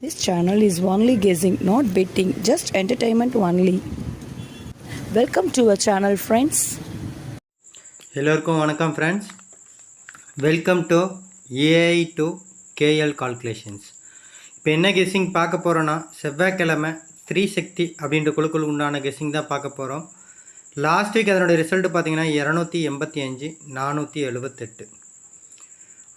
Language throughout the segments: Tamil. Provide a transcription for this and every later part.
This channel is only guessing, not betting, just entertainment only. Welcome to our channel friends எல்லோருக்கும் வணக்கம் friends welcome to AI to KL calculations இப்போ என்ன கெஸ்ஸிங் பார்க்க போகிறோன்னா செவ்வாய்க்கிழமை த்ரீ சக்தி அப்படின்ற குழுக்கள் உண்டான கெஸ்ஸிங் தான் பார்க்க போகிறோம் லாஸ்ட் வீக் அதனுடைய ரிசல்ட் பார்த்தீங்கன்னா இரநூத்தி எண்பத்தி அஞ்சு நானூற்றி எழுபத்தெட்டு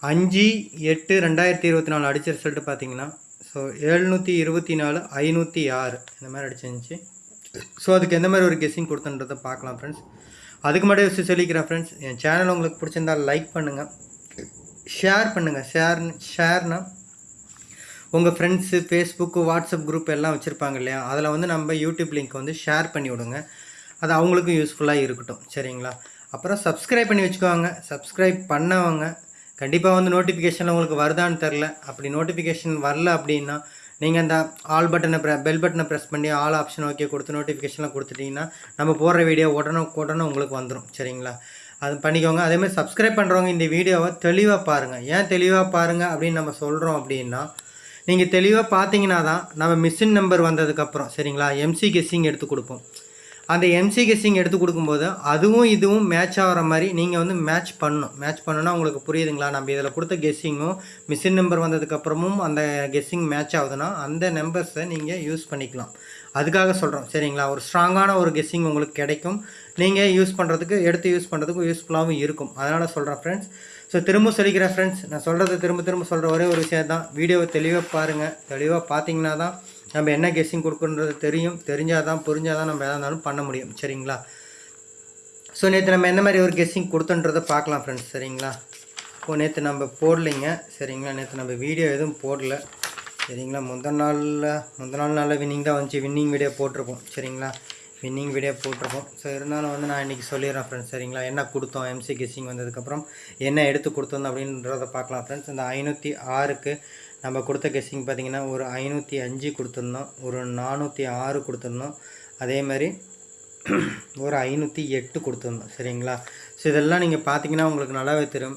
அஞ்சு எட்டு ரெண்டாயிரத்தி இருபத்தி நாலு அடித்த ரிசல்ட்டு பார்த்தீங்கன்னா ஸோ எழுநூற்றி இருபத்தி நாலு ஐநூற்றி ஆறு. இந்த மாதிரி அடிச்சிருந்துச்சு. ஸோ அதுக்கு எந்த மாதிரி ஒரு கெஸ்ஸிங் கொடுத்துன்றத பார்க்கலாம் ஃப்ரெண்ட்ஸ் அதுக்கு மட்டும் சொல்லிக்கிறேன் ஃப்ரெண்ட்ஸ் என் சேனல் உங்களுக்கு பிடிச்சிருந்தா லைக் பண்ணுங்கள் ஷேர் பண்ணுங்கள் ஷேர் ஷேர்னா உங்கள் ஃப்ரெண்ட்ஸு ஃபேஸ்புக்கு வாட்ஸ்அப் குரூப் எல்லாம் வச்சுருப்பாங்க இல்லையா? அதில் வந்து நம்ம யூடியூப் லிங்க் வந்து ஷேர் பண்ணி விடுங்க. அது அவங்களுக்கும் யூஸ்ஃபுல்லாக இருக்கட்டும். சரிங்களா? அப்புறம் சப்ஸ்கிரைப் பண்ணி வச்சுக்கோங்க. சப்ஸ்கிரைப் பண்ணவங்க கண்டிப்பாக வந்து நோட்டிஃபிகேஷன் உங்களுக்கு வருதான்னு தெரில அப்படி நோட்டிஃபிகேஷன் வரல அப்படின்னா நீங்கள் அந்த ஆல் பட்டனை ப்ரெ பெல் பட்டனை ப்ரெஸ் பண்ணி ஆல் ஆப்ஷன் ஓகே கொடுத்து நோட்டிஃபிகேஷன்லாம் கொடுத்துட்டிங்கன்னா நம்ம போடுற வீடியோ உடனே உடனே உங்களுக்கு வந்துடும் சரிங்களா? அது பண்ணிக்கோங்க. அதேமாதிரி சப்ஸ்கிரைப் பண்ணுறவங்க இந்த வீடியோவை தெளிவாக பாருங்கள் ஏன் தெளிவாக பாருங்கள் அப்படின்னு நம்ம சொல்கிறோம் அப்படின்னா நீங்கள் தெளிவாக பார்த்தீங்கன்னா தான் நம்ம மிஷின் நம்பர் வந்ததுக்கப்புறம் சரிங்களா? எம்சி கெஸ்ஸிங் எடுத்து கொடுப்போம். அந்த எம்சி கெஸ்ஸிங் எடுத்து கொடுக்கும்போது அதுவும் இதுவும் மேட்ச் ஆகிற மாதிரி நீங்கள் வந்து மேட்ச் பண்ணணும். மேட்ச் பண்ணணும்னா உங்களுக்கு புரியுதுங்களா? நம்ம இதில் கொடுத்த கெஸ்ஸிங்கும் மிஷின் நம்பர் வந்ததுக்கப்புறமும் அந்த கெஸ்ஸிங் மேட்ச் ஆகுதுன்னா அந்த நம்பர்ஸை நீங்கள் யூஸ் பண்ணிக்கலாம். அதுக்காக சொல்கிறோம் சரிங்களா? ஒரு ஸ்ட்ராங்கான ஒரு கெஸ்ஸிங் உங்களுக்கு கிடைக்கும். நீங்கள் யூஸ் பண்ணுறதுக்கு எடுத்து யூஸ் பண்ணுறதுக்கு யூஸ்ஃபுல்லாகவும் இருக்கும். அதனால் சொல்கிறேன் ஃப்ரெண்ட்ஸ் ஸோ திரும்ப சொல்லிக்கிறேன் ஃப்ரெண்ட்ஸ் நான் சொல்கிறது திரும்ப திரும்ப சொல்கிற ஒரே ஒரு விஷயம் தான் வீடியோவை தெளிவாக பாருங்கள் தெளிவாக பார்த்தீங்கன்னா தான் நம்ம என்ன கெஸ்ஸிங் கொடுக்குன்றது தெரியும். தெரிஞ்சால் தான் புரிஞ்சால் தான் நம்ம எதாக இருந்தாலும் பண்ண முடியும். சரிங்களா? ஸோ நேற்று நம்ம என்ன மாதிரி ஒரு கெஸ்ஸிங் கொடுத்துன்றதை பார்க்கலாம் ஃப்ரெண்ட்ஸ் சரிங்களா? இப்போ நேற்று நம்ம போடலைங்க. சரிங்களா? நேற்று நம்ம வீடியோ எதுவும் போடல. சரிங்களா? முந்தின நாளில் முந்த நாள் நாளில் வின்னிங் தான் வந்துச்சு. வின்னிங் வீடியோ போட்டிருப்போம். சரிங்களா? வின்னிங் வீடியோ போட்டிருப்போம். ஸோ இருந்தாலும் வந்து நான் இன்றைக்கி சொல்லிடுறேன் ஃப்ரெண்ட்ஸ் சரிங்களா? என்ன கொடுத்தோம்? எம்சி கெஸ்ஸிங் வந்ததுக்கப்புறம் என்ன எடுத்து கொடுத்தோம் அப்படின்றத பார்க்கலாம் ஃப்ரெண்ட்ஸ் இந்த ஐநூற்றி ஆறுக்கு நம்ம கொடுத்த கெஸ்ஸிங் பார்த்திங்கன்னா ஒரு ஐநூற்றி அஞ்சு கொடுத்துருந்தோம் ஒரு நானூற்றி ஆறு கொடுத்துருந்தோம். அதே மாதிரி ஒரு ஐநூற்றி எட்டு கொடுத்துருந்தோம் சரிங்களா? ஸோ இதெல்லாம் நீங்கள் பார்த்தீங்கன்னா உங்களுக்கு நல்லாவே தெரியும்.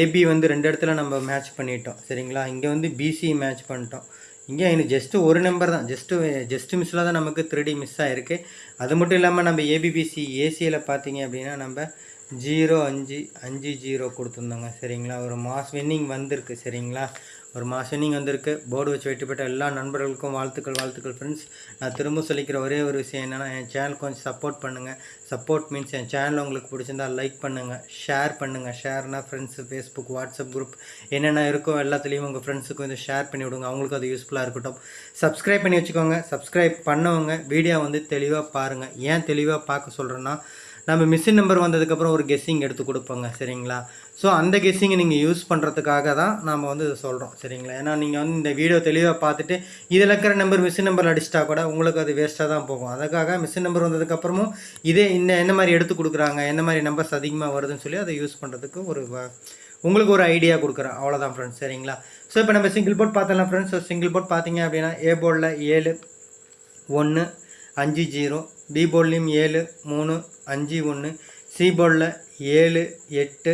ஏபி வந்து ரெண்டு இடத்துல நம்ம மேட்ச் பண்ணிட்டோம் சரிங்களா? இங்கே வந்து பிசி மேட்ச் பண்ணிட்டோம். இங்கே எனக்கு ஜஸ்ட்டு ஒரு நம்பர் தான். ஜஸ்ட்டு ஜஸ்ட்டு மிஸ்ஸில் தான் நமக்கு த்ரீ மிஸ் ஆகிருக்கு அது மட்டும் இல்லாமல் நம்ம ஏபிபிசி ஏசியில் பார்த்தீங்க அப்படின்னா நம்ம ஜீரோ அஞ்சு அஞ்சு ஜீரோ கொடுத்துருந்தோங்க சரிங்களா? ஒரு மாஸ் வின்னிங் வந்திருக்கு சரிங்களா? ஒரு மாஸ் வின்னிங் வந்திருக்கு. போர்டு வச்சு வெற்றி பெற்ற எல்லா நண்பர்களுக்கும் வாழ்த்துக்கள் வாழ்த்துக்கள் ஃப்ரெண்ட்ஸ் நான் திரும்ப சொல்லிக்கிற ஒரே ஒரு விஷயம் என்னென்னா என் சேனல் கொஞ்சம் சப்போர்ட் பண்ணுங்கள் சப்போர்ட் மீன்ஸ் என் சேனல் உங்களுக்கு பிடிச்சிருந்தா லைக் பண்ணுங்கள் ஷேர் பண்ணுங்கள் ஷேர்னால் ஃப்ரெண்ட்ஸு ஃபேஸ்புக் வாட்ஸ்அப் குரூப் என்னென்ன இருக்கோ எல்லாத்துலேயும் உங்கள் ஃப்ரெண்ட்ஸுக்கு வந்து ஷேர் பண்ணி விடுங்க. அவங்களுக்கு அது யூஸ்ஃபுல்லாக இருக்கட்டும். சப்ஸ்கிரைப் பண்ணி வச்சுக்கோங்க. சப்ஸ்கிரைப் பண்ணவங்க வீடியோ வந்து தெளிவாக பாருங்கள் ஏன் தெளிவாக பார்க்க சொல்கிறேன்னா நம்ம மிஷின் நம்பர் வந்ததுக்கப்புறம் ஒரு கெஸ்ஸிங் எடுத்து கொடுப்போங்க சரிங்களா? ஸோ அந்த கெஸ்ஸிங்கை நீங்கள் யூஸ் பண்ணுறதுக்காக தான் நாம் வந்து இதை சொல்கிறோம் சரிங்களா? ஏன்னா நீங்கள் வந்து இந்த வீடியோ தெளிவாக பார்த்துட்டு இதில் இருக்கிற நம்பர் மிஷின் நம்பர் அடிச்சிட்டா கூட உங்களுக்கு அது வேஸ்ட்டாக தான் போகும். அதுக்காக மிஷின் நம்பர் வந்ததுக்கப்புறமும் இதே இந்த என்ன மாதிரி எடுத்து கொடுக்குறாங்க என்ன மாதிரி நம்பர்ஸ் அதிகமாக வருதுன்னு சொல்லி அதை யூஸ் பண்ணுறதுக்கு ஒரு உங்களுக்கு ஒரு ஐடியா கொடுக்குறேன். அவ்வளோதான் ஃப்ரெண்ட்ஸ் சரிங்களா? ஸோ இப்போ நம்ம சிங்கிள் போர்ட் பார்த்தலாம் ஃப்ரெண்ட்ஸ் ஸோ சிங்கிள் போர்ட் பார்த்தீங்க அப்படின்னா ஏ போர்டில் ஏழு ஒன்று அஞ்சு ஜீரோ பி போர்ட்லேயும் ஏழு மூணு அஞ்சு ஒன்று சி ஏழு எட்டு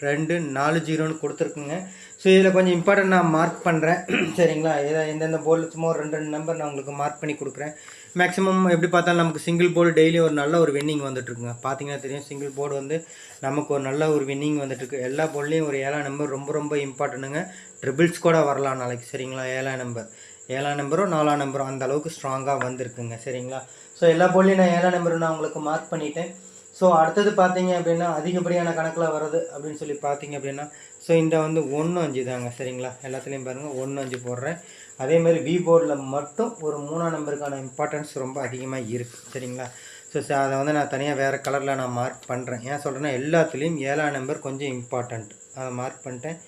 ரெண்டு நாலு ஜீரோன்னு கொடுத்துருக்குங்க. ஸோ இதில் கொஞ்சம் இம்பார்ட்டன்ட் நான் மார்க் பண்ணுறேன் சரிங்களா? ஏதா எந்தெந்த போர்டில் சும்மா ஒரு ரெண்டு ரெண்டு நம்பர் நான் உங்களுக்கு மார்க் பண்ணி கொடுக்குறேன். மேக்ஸிமம் எப்படி பார்த்தாலும் நமக்கு சிங்கிள் போர்டு டெய்லி ஒரு நல்ல ஒரு வின்னிங் வந்துட்டுருக்குங்க. பார்த்தீங்கன்னா தெரியும் சிங்கிள் போர்டு வந்து நமக்கு ஒரு நல்ல ஒரு வின்னிங் வந்துட்டுருக்கு. எல்லா போர்ட்லேயும் ஒரு ஏழாம் நம்பர் ரொம்ப ரொம்ப இம்பார்ட்டனுங்க ட்ரிபிள்ஸ் கூட வரலாம் நாளைக்கு. சரிங்களா? ஏழாம் நம்பர் ஏழாம் நம்பரும் நாலாம் நம்பரும் அந்த அளவுக்கு ஸ்ட்ராங்காக வந்திருக்குங்க. சரிங்களா? ஸோ எல்லா போலையும் நான் ஏழாம் நம்பர் நான் உங்களுக்கு மார்க் பண்ணிட்டேன். ஸோ அடுத்தது பார்த்தீங்க அப்படின்னா அதிகப்படியான கணக்கில் வர்றது அப்படின்னு சொல்லி பார்த்தீங்க அப்படின்னா ஸோ இந்த வந்து ஒன்று அஞ்சு தாங்க சரிங்களா? எல்லாத்துலேயும் பாருங்கள் ஒன்று அஞ்சு போடுறேன். அதே மாதிரி வி போர்டில் மட்டும் ஒரு மூணாம் நம்பருக்கான இம்பார்ட்டன்ஸ் ரொம்ப அதிகமாக இருக்குது சரிங்களா? ஸோ அதை வந்து நான் தனியாக வேறு கலரில் நான் மார்க் பண்ணுறேன் ஏன் சொல்கிறேன்னா எல்லாத்துலேயும் ஏழாம் நம்பர் கொஞ்சம் இம்பார்ட்டண்ட் அதை மார்க் பண்ணிட்டேன்.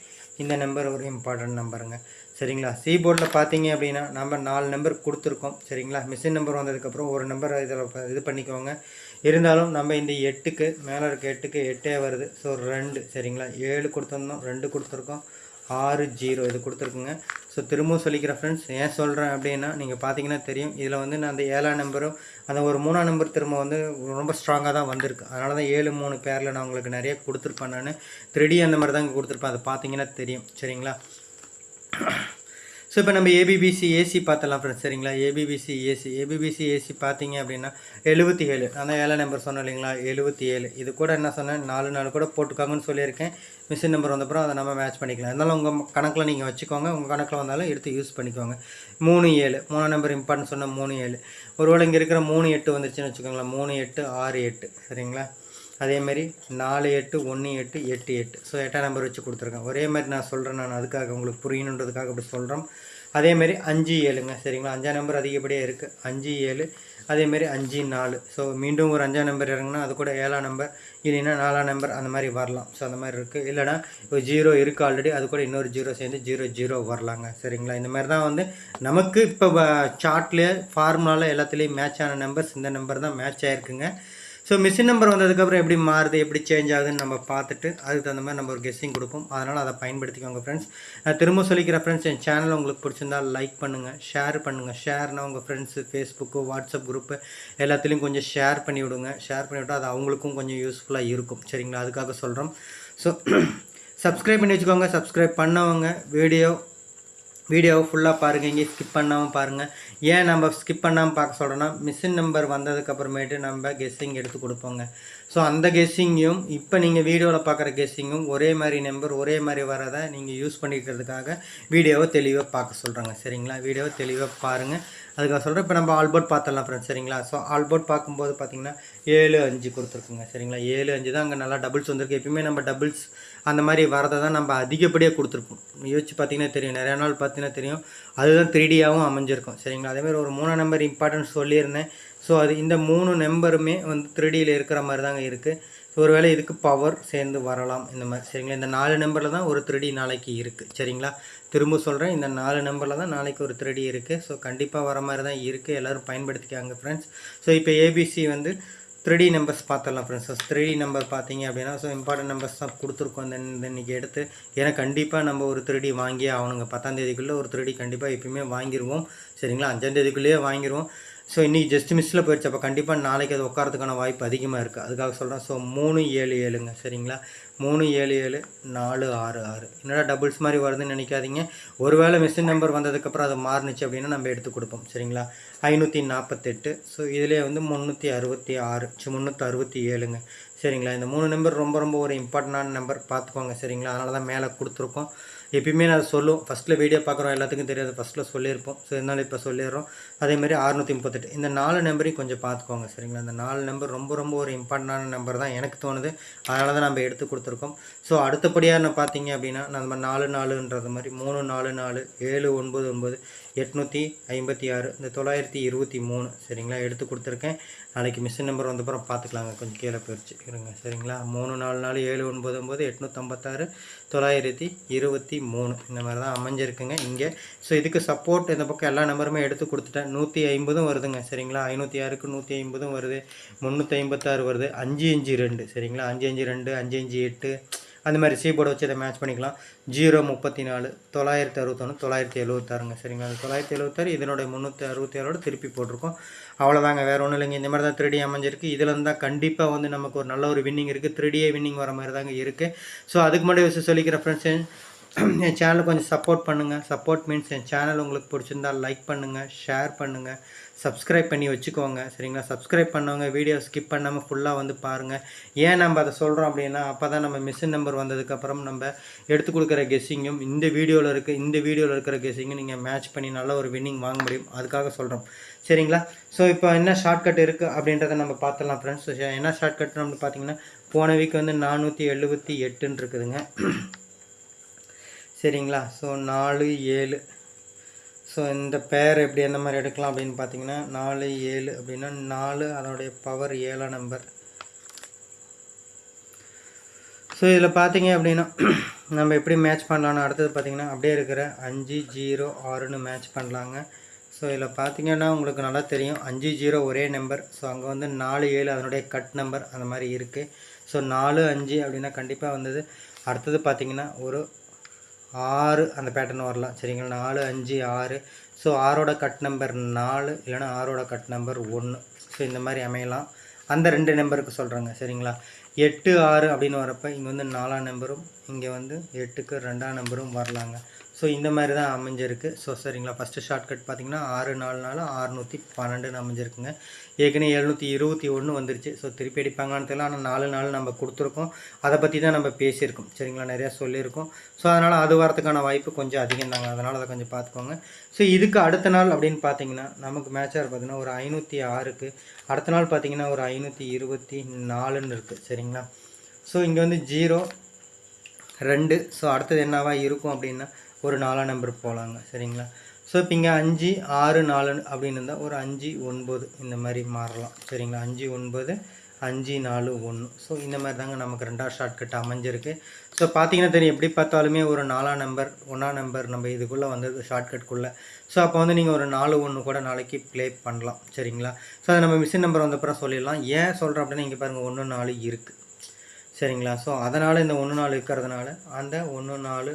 இந்த நம்பர் ஒரு இம்பார்ட்டன்ட் நம்பருங்க சரிங்களா? சி போர்டில் பார்த்தீங்க அப்படின்னா நம்ம நாலு நம்பர் கொடுத்துருக்கோம். சரிங்களா? மிஷின் நம்பர் வந்ததுக்கப்புறம் ஒரு நம்பர் இதில் இது பண்ணிக்கோங்க. இருந்தாலும் நம்ம இந்த எட்டுக்கு மேலே இருக்க எட்டுக்கு எட்டே வருது. ஸோ ரெண்டு சரிங்களா? ஏழு கொடுத்துருந்தோம் ரெண்டு கொடுத்துருக்கோம். ஆறு ஜீரோ இது கொடுத்துருக்குங்க. ஸோ திரும்பவும் சொல்லிக்கிறேன் ஃப்ரெண்ட்ஸ் ஏன் சொல்கிறேன் அப்படின்னா நீங்கள் பார்த்தீங்கன்னா தெரியும். இதில் வந்து நான் அந்த ஏழாம் நம்பரும் அந்த ஒரு மூணாம் நம்பர் திரும்ப வந்து ரொம்ப ஸ்ட்ராங்காக தான் வந்திருக்கு. அதனால தான் ஏழு மூணு பேரில் நான் உங்களுக்கு நிறைய கொடுத்துருப்பேன் நான். த்ரீடி அந்த மாதிரி தான் கொடுத்துருப்பேன். அதை பார்த்தீங்கன்னா தெரியும். சரிங்களா? ஸோ இப்போ நம்ம ஏபிபிசி ஏசி பார்த்தலாம் ஃப்ரெண்ட்ஸ் சரிங்களா? AB BC AC AB BC AC பார்த்தீங்க அப்படின்னா எழுபத்தி ஏழு. நான் ஏழை நம்பர் சொன்னேன் இல்லைங்களா? எழுபத்தி ஏழு. இது கூட என்ன சொன்னேன்? நாலு நாலு கூட போட்டுக்காங்கன்னு சொல்லியிருக்கேன். மிஷின் நம்பர் வந்தப்பறம் அதை நம்ம மேட்ச் பண்ணிக்கலாம். இருந்தாலும் உங்கள் கணக்கில் நீங்கள் வச்சுக்கோங்க. உங்கள் கணக்கில் வந்தாலும் எடுத்து யூஸ் பண்ணிக்கோங்க. மூணு ஏழு. மூணு நம்பர் இம்பார்ட்டன் சொன்ன மூணு ஏழு. ஒருவேளை இங்கே இருக்கிற மூணு எட்டு வந்துருச்சுன்னு வச்சுக்கோங்களேன். மூணு எட்டு ஆறு எட்டு. சரிங்களா? அதேமாரி நாலு எட்டு ஒன்று எட்டு எட்டு எட்டு. ஸோ எட்டாம் நம்பர் வச்சு கொடுத்துருக்கேன். ஒரே மாதிரி நான் சொல்கிறேன் நான் அதுக்காக உங்களுக்கு புரியணுன்றதுக்காக அப்படி சொல்கிறோம் அதேமாரி அஞ்சு ஏழுங்க. சரிங்களா? அஞ்சாம் நம்பர் அதிகப்படியாக இருக்குது அஞ்சு ஏழு. அதேமாரி அஞ்சு நாலு. ஸோ மீண்டும் ஒரு அஞ்சாம் நம்பர் இறங்குனா அது கூட ஏழாம் நம்பர் இல்லைன்னா நாலாம் நம்பர் அந்த மாதிரி வரலாம். ஸோ அந்த மாதிரி இருக்குது இல்லைனா ஒரு ஜீரோ இருக்குது ஆல்ரெடி அது கூட இன்னொரு ஜீரோ சேர்ந்து ஜீரோ ஜீரோ வரலாங்க. சரிங்களா? இந்த மாதிரி தான் வந்து நமக்கு இப்போ சார்ட்லேயே ஃபார்முலாவில் எல்லாத்துலேயும் மேட்ச் ஆன நம்பர்ஸ் இந்த நம்பர் தான் மேட்ச் ஆகிருக்குங்க ஸோ மிஷின் நம்பர் வந்ததுக்கப்புறம் எப்படி மாறுது எப்படி சேஞ்ச் ஆகுதுன்னு நம்ம பார்த்துட்டு அதுக்கு தகுந்த மாதிரி நம்ம ஒரு கெஸ்ஸிங் கொடுப்போம். அதனால் அதை பயன்படுத்திக்கோங்க ஃப்ரெண்ட்ஸ் நான் திரும்ப சொல்லிக்கிற ஃப்ரெண்ட்ஸ் என் சேனல் உங்களுக்கு பிடிச்சிருந்தா லைக் பண்ணுங்கள் ஷேர் பண்ணுங்கள் ஷேர்னா உங்கள் ஃப்ரெண்ட்ஸு ஃபேஸ்புக்கு வாட்ஸ்அப் குரூப்பு எல்லாத்துலேயும் கொஞ்சம் ஷேர் பண்ணி விடுங்க. ஷேர் பண்ணி விட்டால் அது அவங்களுக்கும் கொஞ்சம் யூஸ்ஃபுல்லாக இருக்கும். சரிங்களா? அதுக்காக சொல்கிறோம் ஸோ சப்ஸ்கிரைப் பண்ணி வச்சுக்கோங்க. சப்ஸ்கிரைப் பண்ணவங்க வீடியோ வீடியோவை ஃபுல்லாக பாருங்கள் இங்கே ஸ்கிப் பண்ணாமல் பாருங்கள் ஏன் நம்ம ஸ்கிப் பண்ணாமல் பார்க்க சொல்கிறோன்னா மிஷின் நம்பர் வந்ததுக்கப்புறமேட்டு நம்ம கெஸ்ஸிங் எடுத்து கொடுப்போங்க. ஸோ அந்த கெஸ்ஸிங்கையும் இப்போ நீங்கள் வீடியோவில் பார்க்குற கெஸ்ஸிங்கும் ஒரே மாதிரி நம்பர் ஒரே மாதிரி வரதை நீங்கள் யூஸ் பண்ணிக்கிறதுக்காக வீடியோவை தெளிவாக பார்க்க சொல்கிறாங்க சரிங்களா? வீடியோவை தெளிவாக பாருங்கள் அதுக்காக சொல்கிறேன் இப்போ நம்ம ஆல்போர்ட் பார்த்துடலாம் ஃப்ரெண்ட்ஸ் சரிங்களா? ஸோ ஆல்போர்ட் பார்க்கும்போது பார்த்திங்கன்னா ஏழு அஞ்சு கொடுத்துருக்குங்க. சரிங்களா? ஏழு அஞ்சு தான் அங்கே நல்லா டபுள்ஸ் வந்திருக்கு. எப்பயுமே நம்ம டபுள்ஸ் அந்த மாதிரி வரதை தான் நம்ம அதிகப்படியாக கொடுத்துருப்போம். யோசிச்சு பார்த்தீங்கன்னா தெரியும். நிறைய நாள் பார்த்தீங்கன்னா தெரியும். அதுதான் த்ரீடியாகவும் அமைஞ்சிருக்கும். சரிங்களா? அதேமாதிரி ஒரு மூணு நம்பர் இம்பார்ட்டன்ஸ் சொல்லியிருந்தேன். ஸோ அது இந்த மூணு நம்பருமே வந்து த்ரீடியில் இருக்கிற மாதிரி தாங்க இருக்குது ஸோ ஒருவேளை இதுக்கு பவர் சேர்ந்து வரலாம் இந்த மாதிரி. சரிங்களா? இந்த நாலு நம்பரில் தான் ஒரு த்ரீடி நாளைக்கு இருக்குது சரிங்களா? திரும்ப சொல்கிறேன் இந்த நாலு நம்பரில் தான் நாளைக்கு ஒரு த்ரீடி இருக்குது ஸோ கண்டிப்பாக வர மாதிரி தான் இருக்குது எல்லோரும் பயன்படுத்திக்காங்க ஃப்ரெண்ட்ஸ் ஸோ இப்போ ஏபிசி வந்து த்ரீ நம்பர்ஸ் பார்த்துடலாம் ஃப்ரெண்ட்ஸ் ஸோ த்ரீ நம்பர் பார்த்தீங்க அப்படின்னா ஸோ இம்பார்ட்டன்ட் நம்பர்ஸ் தான் கொடுத்துருக்கோம். இந்த இன்றைக்கி எடுத்து ஏன்னா கண்டிப்பாக நம்ம ஒரு த்ரீடி வாங்கியே ஆகணுங்க. பத்தாம் தேதிக்குள்ளே ஒரு த்ரீடி கண்டிப்பாக எப்பயுமே வாங்கிடுவோம் சரிங்களா? அஞ்சாம் தேதிக்குள்ளேயே வாங்கிடுவோம் ஸோ இன்றைக்கி ஜஸ்ட் மிஸ்ஸில் போயிடுச்சு. அப்போ கண்டிப்பாக நாளைக்கு அது உட்காரத்துக்கான வாய்ப்பு அதிகமாக இருக்குது அதுக்காக சொல்கிறேன் ஸோ மூணு ஏழு ஏழுங்க. சரிங்களா? மூணு ஏழு ஏழு நாலு ஆறு ஆறு. என்னடா டபுள்ஸ் மாதிரி வருதுன்னு நினைக்காதீங்க. ஒருவேளை மிஷின் நம்பர் வந்ததுக்கப்புறம் அது மாறுனுச்சு அப்படின்னா நம்ம எடுத்து கொடுப்போம். சரிங்களா? ஐநூற்றி நாற்பத்தெட்டு ஸோ இதிலே வந்து முந்நூற்றி அறுபத்தி ஆறு ஸோ முந்நூற்றி அறுபத்தி ஏழுங்க. சரிங்களா? இந்த மூணு நம்பர் ரொம்ப ரொம்ப ஒரு இம்பார்ட்டண்டான நம்பர் பார்த்துக்கோங்க சரிங்களா? அதனால தான் மேலே கொடுத்துருக்கோம். எப்பயுமே நான் சொல்லுவோம் ஃபஸ்ட்டில் வீடியோ பார்க்குறோம் எல்லாத்துக்கும் தெரியாது. ஃபஸ்ட்டில் சொல்லியிருப்போம். ஸோ இருந்தாலும் இப்போ சொல்லிடுறோம். அதேமாதிரி அறுநூற்றி முப்பத்தெட்டு. இந்த நாலு நம்பரையும் கொஞ்சம் பார்த்துக்கோங்க சரிங்களா? இந்த நாலு நம்பர் ரொம்ப ரொம்ப ஒரு இம்பார்ட்டண்டான நம்பர் தான் எனக்கு தோணுது. அதனால தான் நம்ம எடுத்து கொடுத்துருக்கோம். ஸோ அடுத்தபடியாக நான் பார்த்தீங்க அப்படின்னா நம்ம நாலு நாலுன்றது மாதிரி மூணு நாலு நாலு ஏழு ஒன்பது ஒன்பது எட்நூற்றி ஐம்பத்தி ஆறு இந்த தொள்ளாயிரத்தி இருபத்தி மூணு. சரிங்களா? எடுத்து கொடுத்துருக்கேன். நாளைக்கு மிஷின் நம்பர் வந்தப்புறம் பார்த்துக்கலாங்க. கொஞ்சம் கீழே போயிடுச்சு இருங்க. சரிங்களா? மூணு நாலு நாலு ஏழு ஒன்பது ஒம்பது எட்நூற்றம்பத்தாறு தொள்ளாயிரத்தி இருபத்தி மூணு. இந்த மாதிரி தான் அமைஞ்சிருக்குங்க இங்கே. ஸோ இதுக்கு சப்போர்ட் இந்த பக்கம் எல்லா நம்பருமே எடுத்து கொடுத்துட்டேன். நூற்றி ஐம்பதும் வருதுங்க. சரிங்களா? ஐநூற்றி ஆறுக்கு நூற்றி ஐம்பதும் வருது. முந்நூற்றி ஐம்பத்தாறு வருது. அஞ்சு அஞ்சு ரெண்டு. சரிங்களா? அஞ்சு அஞ்சு ரெண்டு அஞ்சு அஞ்சு எட்டு அந்த மாதிரி சி போர்டை வச்சு இதை மேட்ச் பண்ணிக்கலாம். ஜீரோ முப்பத்தி நாலு தொள்ளாயிரத்தி அறுபத்தொன்று தொள்ளாயிரத்தி எழுபத்தாறுங்க சரிங்களா? தொள்ளாயிரத்தி எழுபத்தாறு இதனுடைய முந்நூற்றி அறுபத்தி ஏழோட திருப்பி போட்டிருக்கோம். அவ்வளோதாங்க வேறு ஒன்றும் இல்லைங்க. இந்த மாதிரி தான் த்ரீ அமைஞ்சிருக்கு. இதில் இருந்தால் கண்டிப்பாக வந்து நமக்கு ஒரு நல்ல ஒரு வின்னிங் இருக்குது த்ரீ டியே வின்னிங் வர மாதிரி தாங்க இருக்குது ஸோ அதுக்கு முன்னாடி வச்சு சொல்லிக்கிற ஃப்ரெண்ட்ஸ் என் சேனலுக்கு கொஞ்சம் சப்போர்ட் பண்ணுங்கள் சப்போர்ட் மீன்ஸ் என் சேனல் உங்களுக்கு பிடிச்சிருந்தா லைக் பண்ணுங்கள் ஷேர் பண்ணுங்கள் சப்ஸ்கிரைப் பண்ணி வச்சுக்கோங்க. சரிங்களா? சப்ஸ்கிரைப் பண்ணவங்க வீடியோ ஸ்கிப் பண்ணாமல் ஃபுல்லாக வந்து பாருங்கள் ஏன் நம்ம அதை சொல்கிறோம் அப்படின்னா அப்போ தான் நம்ம மிஷின் நம்பர் வந்ததுக்கப்புறம் நம்ம எடுத்து கொடுக்குற கெஸ்ஸிங்கும் இந்த வீடியோவில் இருக்க இந்த வீடியோவில் இருக்கிற கெஸ்ஸிங்கும் நீங்கள் மேட்ச் பண்ணி நல்ல ஒரு வின்னிங் வாங்க முடியும். அதுக்காக சொல்கிறோம் சரிங்களா? ஸோ இப்போ என்ன ஷார்ட்கட் இருக்குது அப்படின்றத நம்ம பார்த்துடலாம் ஃப்ரெண்ட்ஸ் என்ன ஷார்ட்கட் நம்ம பார்த்தீங்கன்னா போன வீக் வந்து நானூற்றி எழுபத்தி எட்டுன்னு இருக்குதுங்க. சரிங்களா? ஸோ நாலு ஏழு ஸோ இந்த பேர் எப்படி எந்த மாதிரி எடுக்கலாம் அப்படின்னு பார்த்தீங்கன்னா நாலு ஏழு அப்படின்னா நாலு அதனுடைய பவர் ஏழாம் நம்பர் ஸோ இதில் பார்த்தீங்க அப்படின்னா நம்ம எப்படி மேட்ச் பண்ணலாம்னு அடுத்தது பார்த்தீங்கன்னா அப்படியே இருக்கிற அஞ்சு ஜீரோ ஆறுன்னு மேட்ச் பண்ணலாங்க. ஸோ இதில் பார்த்தீங்கன்னா உங்களுக்கு நல்லா தெரியும். அஞ்சு ஜீரோ ஒரே நம்பர் ஸோ அங்கே வந்து நாலு ஏழு அதனுடைய கட் நம்பர் அந்த மாதிரி இருக்குது ஸோ நாலு அஞ்சு அப்படின்னா கண்டிப்பாக வந்தது. அடுத்தது பார்த்தீங்கன்னா ஒரு ஆறு அந்த பேட்டர்ன் வரலாம். சரிங்களா? நாலு அஞ்சு ஆறு. ஸோ ஆறோட கட் நம்பர் நாலு இல்லைன்னா ஆறோட கட் நம்பர் ஒன்று ஸோ இந்த மாதிரி அமையலாம். அந்த ரெண்டு நம்பருக்கு சொல்கிறேங்க சரிங்களா? எட்டு ஆறு அப்படின்னு வரப்போ இங்கே வந்து நாலாம் நம்பரும் இங்கே வந்து எட்டுக்கு ரெண்டாம் நம்பரும் வரலாங்க. ஸோ இந்த மாதிரி தான் அமைஞ்சிருக்கு. ஸோ சரிங்களா? ஃபஸ்ட்டு ஷார்ட்கட் பார்த்திங்கன்னா ஆறு நாலு நாலு ஆறுநூற்றி பன்னெண்டுன்னு அமைஞ்சிருக்குங்க. ஏற்கனவே எழுநூற்றி இருபத்தி ஒன்று வந்துருச்சு. ஸோ திருப்பி அடிப்பாங்கன்னு தெரியல. ஆனால் நாலு நாள் நம்ம கொடுத்துருக்கோம். அதை பற்றி தான் நம்ம பேசியிருக்கோம். சரிங்களா? நிறையா சொல்லியிருக்கோம். ஸோ அதனால் அது வரதுக்கான வாய்ப்பு கொஞ்சம் அதிகம் தாங்க. அதனால் அதை கொஞ்சம் பார்த்துக்கோங்க. ஸோ இதுக்கு அடுத்த நாள் அப்படின்னு பார்த்தீங்கன்னா நமக்கு மேட்சாக பார்த்தீங்கன்னா ஒரு ஐநூற்றி ஆறுக்கு அடுத்த நாள் பார்த்தீங்கன்னா ஒரு ஐநூற்றி இருபத்தி நாலுன்னு இருக்குது சரிங்களா? ஸோ இங்கே வந்து ஜீரோ ரெண்டு. ஸோ அடுத்தது என்னவா இருக்கும் அப்படின்னா ஒரு நாலாம் நம்பர் போகலாங்க சரிங்களா? ஸோ இப்போ இங்கே அஞ்சு ஆறு நாலு அப்படின்னு இருந்தால் ஒரு அஞ்சு ஒன்பது இந்த மாதிரி மாறலாம். சரிங்களா? அஞ்சு ஒன்பது அஞ்சு நாலு ஒன்று ஸோ இந்த மாதிரி தாங்க நமக்கு ரெண்டாவது ஷார்ட்கட் அமைஞ்சிருக்கு. ஸோ பார்த்தீங்கன்னா தெரியும். எப்படி பார்த்தாலுமே ஒரு நாலாம் நம்பர் ஒன்றாம் நம்பர் நம்ம இதுக்குள்ளே வந்தது ஷார்ட்கட்குள்ளே ஸோ அப்போ வந்து நீங்கள் ஒரு நாலு ஒன்று கூட நாளைக்கு ப்ளே பண்ணலாம். சரிங்களா? ஸோ அதை நம்ம மிஷின் நம்பர் வந்தப்புறம் சொல்லிடலாம். ஏன் சொல்கிறோம் அப்படின்னா இங்கே பாருங்கள் ஒன்று நாலு இருக்குது சரிங்களா? ஸோ அதனால் இந்த ஒன்று நாலு இருக்கிறதுனால அந்த ஒன்று நாலு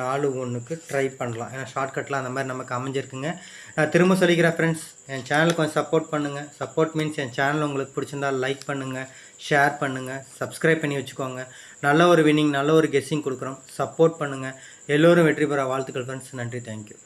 நாலு ஒன்றுக்கு ட்ரை பண்ணலாம். ஏன்னா ஷார்ட்கட்லாம் அந்த மாதிரி நமக்கு அமைஞ்சிருக்குங்க. நான் திரும்ப சொல்லிக்கிறேன் ஃப்ரெண்ட்ஸ் என் சேனலுக்கு கொஞ்சம் சப்போர்ட் பண்ணுங்கள் சப்போர்ட் மீன்ஸ் என் சேனல் உங்களுக்கு பிடிச்சிருந்தா லைக் பண்ணுங்கள் ஷேர் பண்ணுங்கள் சப்ஸ்கிரைப் பண்ணி வச்சுக்கோங்க. நல்ல ஒரு வின்னிங் நல்ல ஒரு கெஸ்ஸிங் கொடுக்குறோம். சப்போர்ட் பண்ணுங்கள் எல்லோரும் வெற்றி பெற வாழ்த்துக்கள் ஃப்ரெண்ட்ஸ் நன்றி தேங்க்யூ